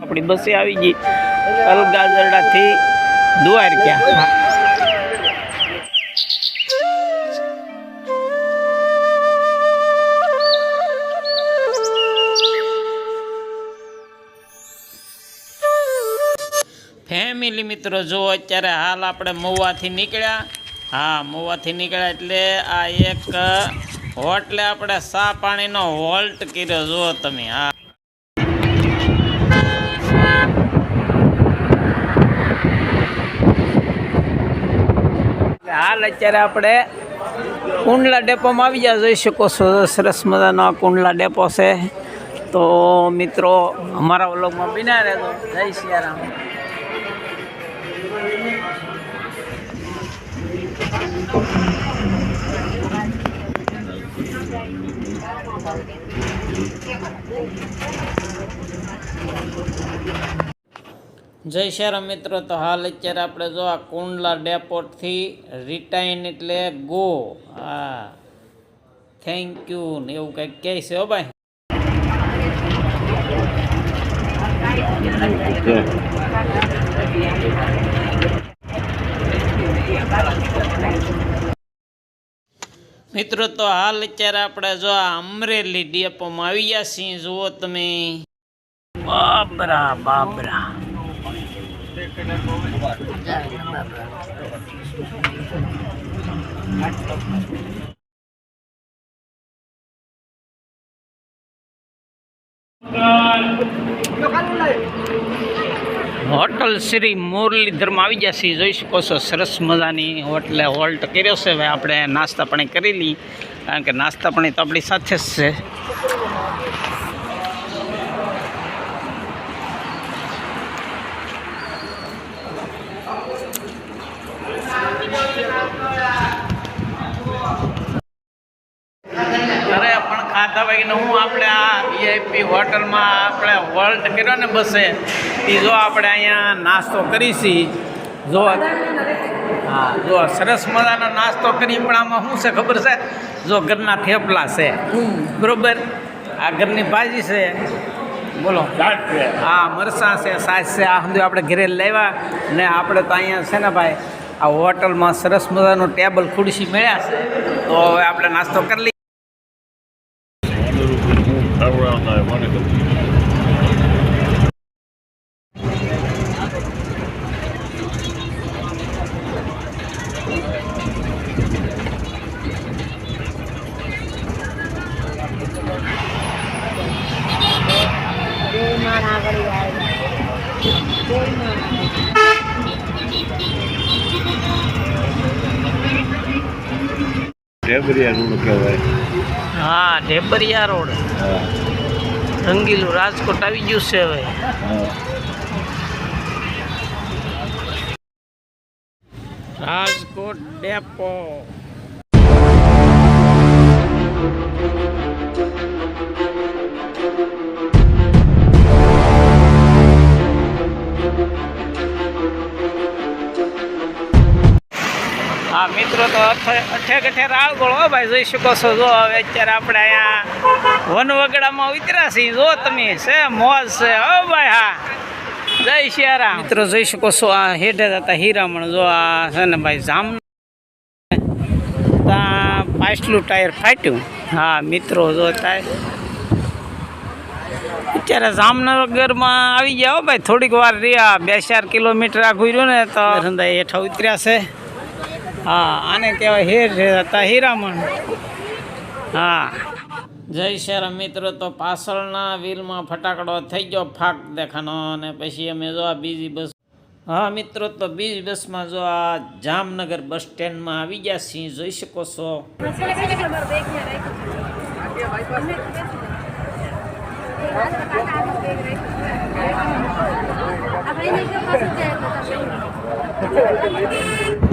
આપણી બસે આવી ગઈ. અલગાજરડાથી દ્વારકા ફેમિલી મિત્રો, જો અત્યારે હાલ આપણે મહુવાથી નીકળ્યા. હા, મહુવાથી નીકળ્યા એટલે આ એક હોટલે આપણે સા પાણીનો વોલ્ટ કર્યો, જુઓ તમે હા હાલ અત્યારે આપણે કુંડલા ડેપોમાં આવી ગયા, જોઈ શકો છો, સરસ મજાનો કુંડલા ડેપો છે. તો મિત્રો, અમારા વ્લોગમાં બિના રહેજો. જય સિયારામ જય શ્યારામ મિત્રો, તો હાલ અત્યારે આપણે જો આ કુંડલા ડેપોટથી રિટાઈન એટલે ગો હા. થેન્ક યુ ને એવું કંઈક કહે છે હો ભાઈ. મિત્રો, તો હાલ અત્યારે આપણે જો આ અમરેલી ડેપોમાં આવી ગયા છીએ. જુઓ તમે. બાબરા બાબરા. હોટલ શ્રી મુરલીધરમાં આવી ગયા છીએ જોઈ શકો છો, સરસ મજાની હોટલે હોલ્ટ કર્યો છે. હવે આપણે નાસ્તા પાણી કરી લઈએ. કારણ કે નાસ્તા પાણી તો આપણી સાથે જ છે અરે પણ ખાતા ભાઈને હું આપણે આ વીઆઈપી હોટલમાં આપણે હોલ્ટ કર્યો ને બસે એ જો આપણે અહીંયા નાસ્તો કરીશી જો હા જો સરસ મજાનો નાસ્તો કરી પણ આમાં શું છે ખબર છે? જો ઘરના થેપલા છે. બરોબર? આ ઘરની ભાજી છે. બોલો. હા મરસાં છે સાસ છે આ સમજો આપણે ઘરે લાવ્યા ને આપણે તો અહીંયા છે ને ભાઈ આ હોટલમાં સરસ મજાનું ટેબલ ખુરશી મળ્યા છે. તો હવે આપણે નાસ્તો કરી લઈએ. around ironical. ઢેબરિયા રોડ કહેવાય. હા ઢેબરિયા રોડ. હા. રંગીલું રાજકોટ આવી ગયું છે હવે. રાજકોટ ડેપો. મિત્રો, તો અઠે અઠેર હો ભાઈ, જોઈ શકો છો. જો હવે અત્યારે આપણે અહીંયા વનવગડામાં ઉતર્યા છીએ. જો તમે છે, મોજ છે. હો ભાઈ, હા. જય શિયારામ. મિત્રો, જોઈ શકો છો, આ હેઠે હતા હીરામણ, જો આ છે ને ભાઈ, જામ ત્યાં પાછલું ટાયર ફાટ્યું. હા, મિત્રો, જો ટાયર અત્યારે જામનગરમાં આવી ગયા હો ભાઈ, થોડીક વાર રહ્યા. બે ચાર કિલોમીટર આ રહ્યું ને, તો હેઠા ઉતર્યા છે. હા, આને કહેવાય હીર હતા હીરામણ. હા. જય શેરા મિત્રો, તો પાછળના વ્હીલમાં ફટાકડો થઈ ગયો, ફાક દેખાનો અને પછી અમે જો આ બીજી બસ હા, મિત્રો, તો બીજી બસમાં જો આ જામનગર બસ સ્ટેન્ડમાં આવી ગયા છીએ, જોઈ શકો છો. આપણે